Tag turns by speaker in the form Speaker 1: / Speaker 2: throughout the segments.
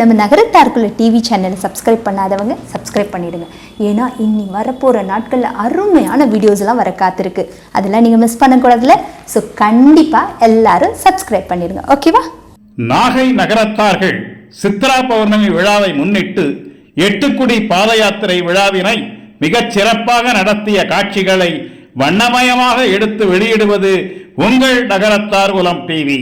Speaker 1: நம்ம நகரத்தார்குள்ள டிவி சேனலை சப்ஸ்கிரைப் பண்ணாதவங்க சப்ஸ்கிரைப் பண்ணிடுங்க. ஏன்னா இன்னி வரப்போகிற நாட்களில் அருமையான வீடியோஸ்லாம் வர காத்திருக்கு. அதெல்லாம் நீங்கள் மிஸ் பண்ணக்கூடாதுல ஸோ கண்டிப்பாக எல்லாரும் சப்ஸ்கிரைப் பண்ணிடுங்க. ஓகேவா
Speaker 2: நாகை நகரத்தார்கள் சித்ரா பௌர்ணமி விழாவை முன்னிட்டு எட்டுக்குடி பாத யாத்திரை விழாவினை மிகச் சிறப்பாக நடத்திய காட்சிகளை வண்ணமயமாக எடுத்து வெளியிடுவது உங்கள் நகரத்தார் உலம் டிவி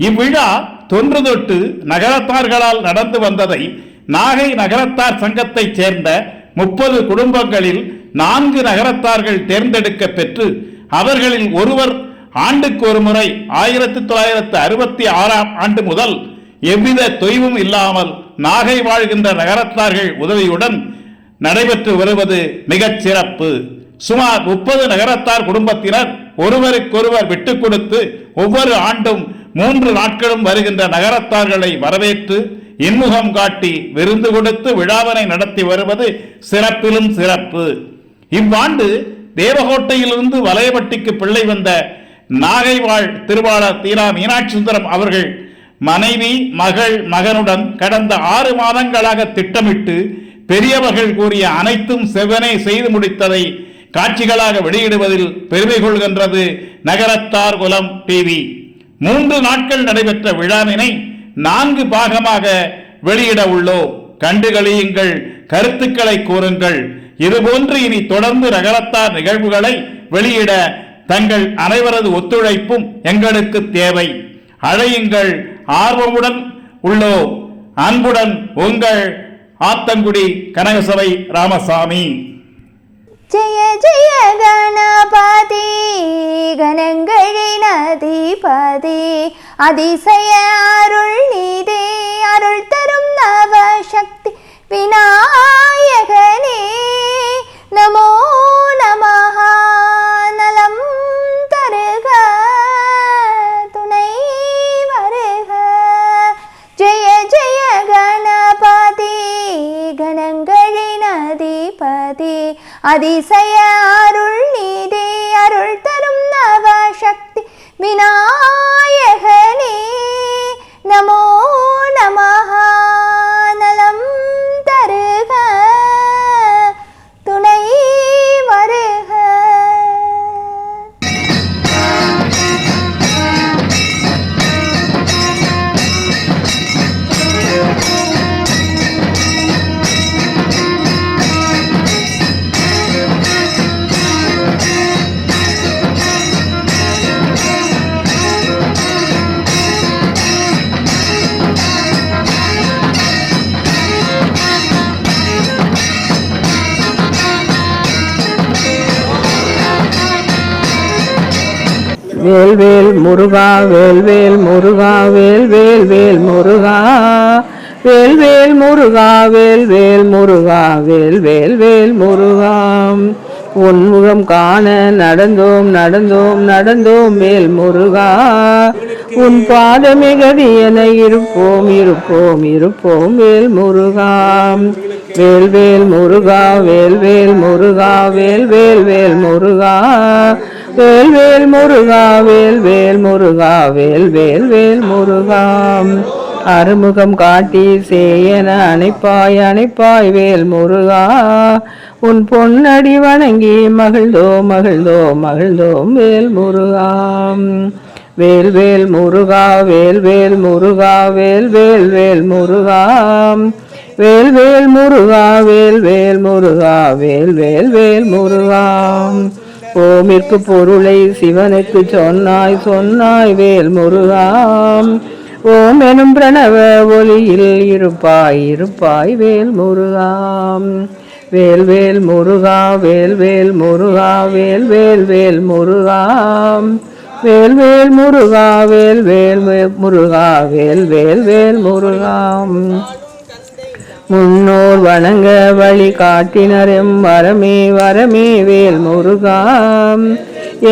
Speaker 2: இவ்விழா தொன்று தொட்டு நகரத்தார்களால் நடந்து வந்ததை நாகை நகரத்தார் சங்கத்தைச் சேர்ந்த முப்பது குடும்பங்களில் நான்கு நகரத்தார்கள் தேர்ந்தெடுக்க பெற்று அவர்களில் ஒருவர் ஆண்டுக்கு ஒரு முறை ஆயிரத்தி தொள்ளாயிரத்து அறுபத்தி ஆறாம் ஆண்டு முதல் எவ்வித தொய்வும் இல்லாமல் நாகை வாழ்கின்ற நகரத்தார்கள் உதவியுடன் நடைபெற்று வருவது மிகச் சிறப்பு. சுமார் முப்பது நகரத்தார் குடும்பத்தினர் ஒருவருக்கொருவர் விட்டுக் கொடுத்து ஒவ்வொரு ஆண்டும் மூன்று நாட்களும் வருகின்ற நகரத்தார்களை வரவேற்று இன்முகம் காட்டி விருந்து கொடுத்து விழாவினை நடத்தி வருவது சிறப்பிலும் சிறப்பு. இவ்வாண்டு தேவகோட்டையிலிருந்து வலையபட்டிக்கு பிள்ளை வந்த நாகைவாழ் திருவாளர் தீரா மீனாட்சி சுந்தரம் அவர்கள் மனைவி மகள் மகனுடன் கடந்த ஆறு மாதங்களாக திட்டமிட்டு பெரியவர்கள் கூறிய அனைத்தும் செவ்வனே செய்து முடித்ததை காட்சிகளாக வெளியிடுவதில் பெருமை கொள்கின்றது நகரத்தார் குலம் டிவி மூன்று நாட்கள் நடைபெற்ற விழாவினை நான்கு பாகமாக வெளியிட உள்ளோம். கண்டுகளியுங்கள் கருத்துக்களை கூறுங்கள். இதுபோன்று இனி தொடர்ந்து ரகலத்தார் நிகழ்வுகளை வெளியிட தங்கள் அனைவரது ஒத்துழைப்பும் எங்களுக்கு தேவை. அழையுங்கள் ஆர்வமுடன் உள்ளோ அன்புடன் உங்கள் ஆத்தங்குடி கனகசபை ராமசாமி.
Speaker 3: ஜெய ஜெய கணபதி கணங்களின் அதிபதி அதிசய அருள் நீதே அருள் தரும் நவசக்தி வினா அதிசய
Speaker 4: வேல்வேல் முருகா வேல்வேல் முருகா வேல்வேல் வேல் முருகா வேல்வேல் முருகா வேல்வேல் முருகா வேல்வேல் வேல் முருகா உன்முகம் காண நடந்தோம் நடந்தோம் நடந்தோம் மேல் முருகா உன் பாதமிகதி என இருப்போம் இருப்போம் இருப்போம் வேல் முருகா வேல் வேல் முருகா வேல் வேல் முருகா வேல் வேல் வேல் முருகா வேல் வேல் முருகா வேல் வேல் முருகா வேல் வேல் வேல் முருகா அறுமுகம் காட்டி சேயன அணைப்பாய் அணைப்பாய் வேல் முருகா உன் பொன்னடி வணங்கி மகிழ்ந்தோ மகிழ்ந்தோ மகிழ்ந்தோம் வேல் முருகா வேல் வேல் முருகா வேல் வேல் முருகா வேல் வேல் வேல் முருகா வேல் வேல் முருகா வேல் வேல் முருகா வேல் வேல் வேல் முருகா ஓமிற்கு பொருளை சிவனுக்கு சொன்னாய் சொன்னாய் வேல் முருகாம். ஓம் எனும் பிரணவ ஒலியில் இருப்பாய் இருப்பாய் வேல் முருகாம். வேல் வேல் முருகா வேல் வேல் முருகா வேல் வேல் வேல் முருகாம். வேல் வேல் முருகா வேல் வேல் முருகா வேல் வேல் வேல் முருகா முன்னோர் வணங்க வழி காட்டினரும் வரமே வரமே வேல் முருகாம்.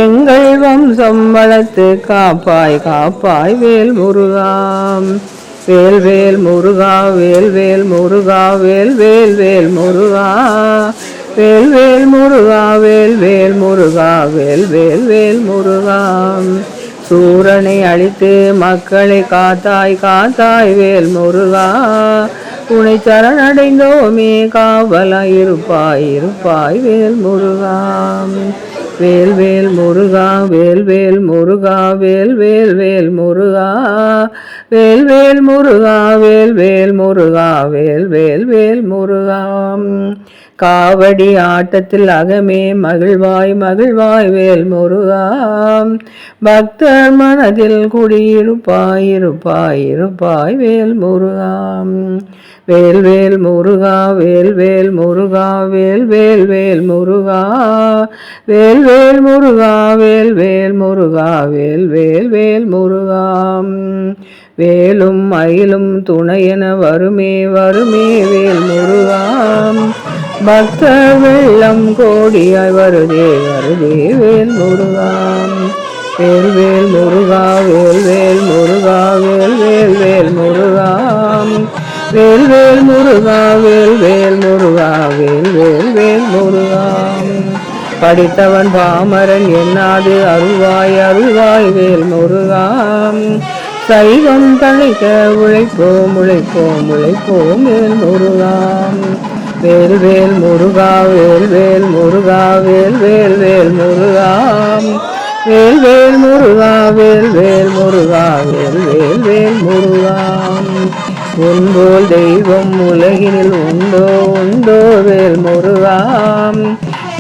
Speaker 4: எங்கள் வம்சம் வளர்த்து காப்பாய் காப்பாய் வேல் முருகாம். வேல் வேல் முருகா வேல் வேல் முருகா வேல் வேல் வேல் முருகா. வேல் வேல் முருகா வேல் வேல் முருகா வேல் வேல் வேல் முருகா சூரனை அழித்து மக்களை காத்தாய் காத்தாய் வேல் முருகா. உனை சரணடைந்தோமே காவலாய் இருப்பாய் இருப்பாய் வேல் முருகா. வேல் வேல் முருகா வேல் வேல் முருகா வேல் வேல் வேல் முருகா. வேல் வேல் முருகா வேல் வேல் முருகா வேல் வேல் வேல் முருகா. காவடி ஆட்டத்தில் அகமே மகிழ்வாய் மகிழ்வாய் வேல் முருகாம். பக்தர் மனதில் குடியிருப்பாய் இருப்பாய் இருப்பாய் வேல் முருகாம். வேல் வேல் முருகா வேல் வேல் முருகா வேல் வேல் வேல் முருகா. வேல் வேல் முருகா வேல் வேல் முருகா வேல் வேல் வேல் முருகாம். வேலும் மயிலும் துணையென வருமே வருமே வேல் முருகாம். பக்த வெள்ளம் கோடியாய் வருதே வருதே வேல் முருகா. வேல் வேல் முருகா வேல் வேல் முருகா வேல் வேல் வேல் முருகா. வேல் வேல் முருகா வேல் வேல் முருகா வேல் வேல் வேல் முருகா. படித்தவன் பாமரன் என்னாது அருள்வாய் அருள்வாய் வேல் முருகா. சைவம் தழைக்க உழைப்போம் உழைப்போம் உழைப்போம் வேல் முருகா. வேல் வேல் முருகா வேல் வேல் முருகா வேல் வேல் வேல் முருகா வேல் வேல் முருகா வேல் வேல் முருகா வேல் வேல் வேல் முருகா உன்போல் தெய்வம் உலகினில் உண்டோ உண்டோ வேல் முருகா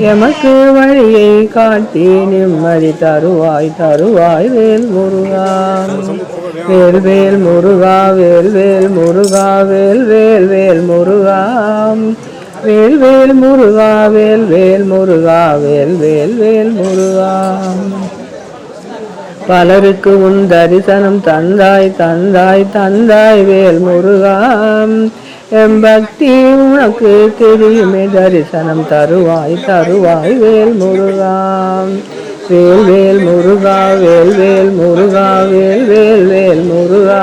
Speaker 4: எமக்கு வழியை காட்டி நிம்மதி தருவாய் தருவாய் வேல் முருகா வேல் வேல் முருகா வேல் வேல் முருகா வேல் வேல் வேல் முருகா வேல் வேல் முருகா வேல் வேல் முருகா வேல் வேல் வேல் முருகா. பலருக்கு உன் தரிசனம் தந்தாய் தந்தாய் தந்தாய் வேல் முருகா. எம் பக்தி உனக்கு தெரியுமே தரிசனம் தருவாய் தருவாய் வேல் முருகா. வேல் வேல் முருகா வேல் வேல் முருகா வேல் வேல் வேல் முருகா.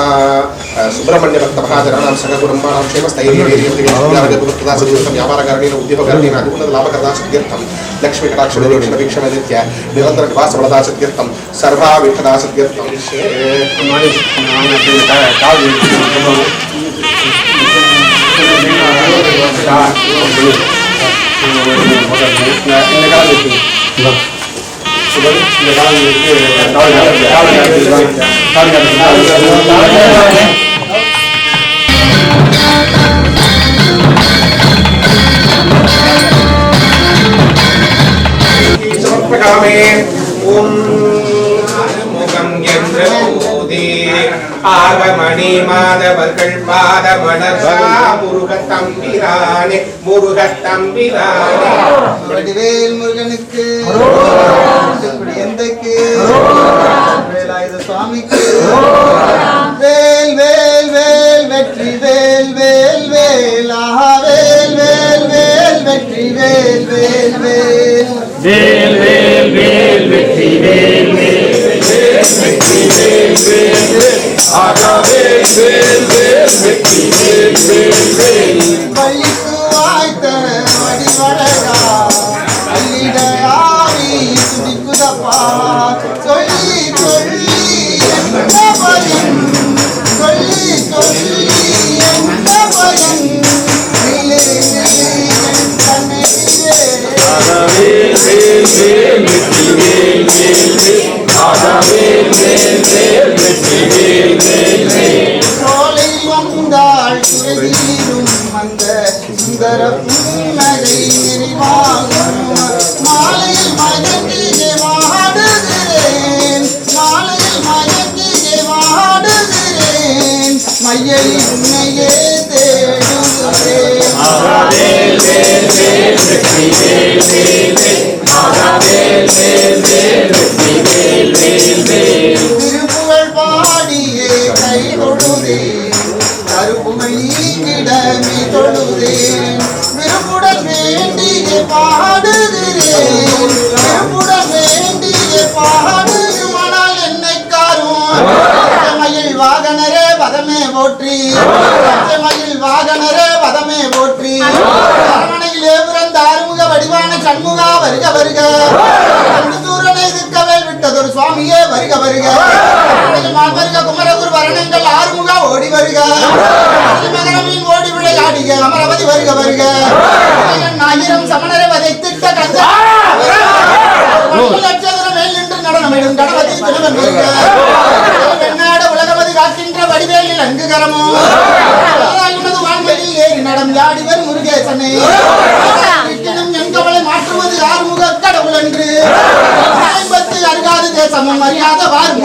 Speaker 5: श्री महा सुब्रह्मण्य भक्त महाजनानां सगकुटुम्बानां क्षेमस्थैर्यवीर्यं व्यापारकारणेन उद्योगकारणेन अनुकूल लाभकरदा सत्यर्थं लक्ष्मी कटाक्ष निरीक्षण वीक्षण ஆகமணி மாதவர்கள் பாதமலர்வா முருக தம்பிரானே முருக தம்பிரானே
Speaker 6: முருகனுக்கு எந்தைக்கு வேலாயுத சுவாமிக்கு வேல் வேல் வேல் வெற்றி வேல் வேல் வேல் ஆஹா வேல் வேல் வேல் வெற்றி வேல் வேல் வேல் பள்ளிக்கு Adam, Adam, Adam, Adam, Adam, Adam, பதமே போற்றி. மயில் வாகனரே பதமே போற்றி. அரமனையிலே பிறந்த ஆறுமுக வடிவான சண்முகா வருக வருக. தூரனை இருக்கவே விட்டதொரு சுவாமியே வருக வருக. மால் வருக குமரகுரு வரணங்கள் ஆறுமுகா ஓடி வருக. மகரமீன் ஓடி விளையாடிய அமரவதி வருக வருக. ஆயிரம் சமணரை வதைத்திட்ட கந்த. நட்சத்திரம் மேல் நின்று நடனமிடும் கணபதி திருவன் வருக கரமோ உனது வான்மையில் ஏறி நடம் யாடி வரும் முருகேசனே. இருக்கினும் என் கவலை மாற்றுவது ஆறுமுக கடவுள் என்று ஐம்பத்து அருகாது தேசமும் அறியாத வாரும்